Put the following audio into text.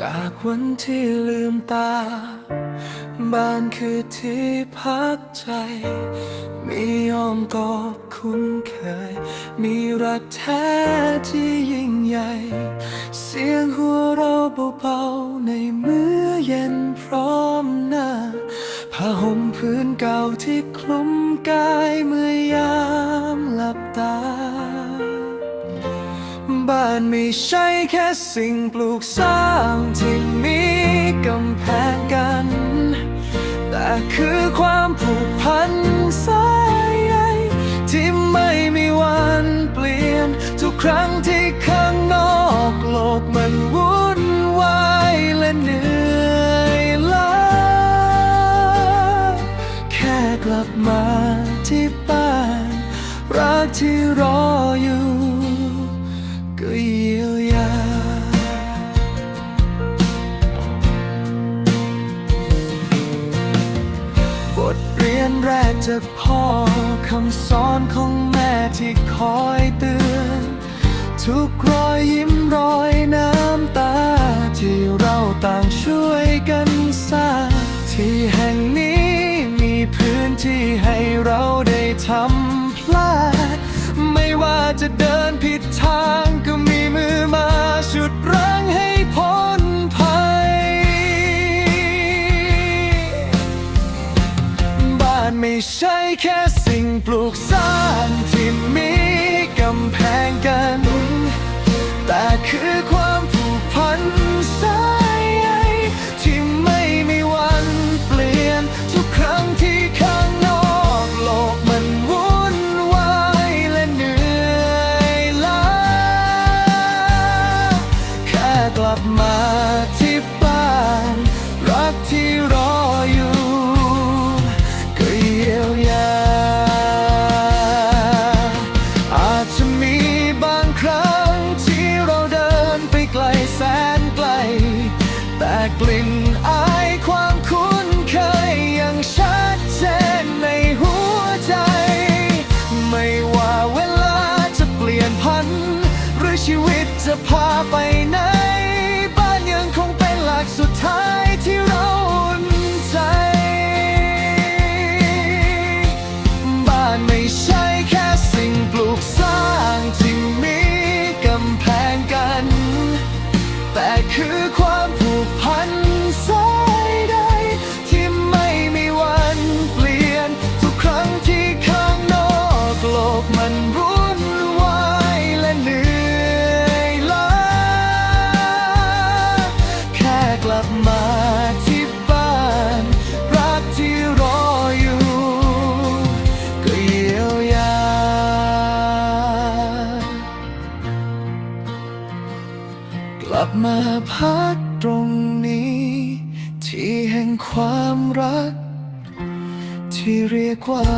จากวันที่ลืมตา บ้านคือที่พักใจ มีอ้อมกอดคุ้นเคย มีรักแท้ที่ยิ่งใหญ่ เสียงหัวเราะเบาๆในมื้อเย็นพร้อมหน้าผ้าห่มพื้นเก่าที่คลุมกายเมื่อยามหลับตา บ้านไม่ใช่แค่สิ่งปลูกสร้างที่มีกำแพงกัน แต่คือความผูกพันสายใยที่ไม่มีวันเปลี่ยน ทุกครั้งที่ข้างนอกโลกมันวุ่นวายและเหนื่อยล้าแค่กลับมาที่บ้านรักที่รออยู่ ก็เยียวยาบทเรียนแรกจากพ่อคำสอนของแม่ที่คอยเตือน ทุกรอยยิ้มรอยน้ำตา ที่เราต่างช่วยกัน จะเดินผิดทางก็มีมือมาชุดรั้งให้พ้นภัย บ้านไม่ใช่แค่สิ่งปลูกสร้าง มาที่บ้าน รักที่รออยู่ก็เยียวยา อาจจะมีบางครั้งที่เราเดินไปไกลแสนไกล แต่กลิ่นอา กลับมาพักตรงนี้ ที่แห่งความรัก ที่เรียกว่า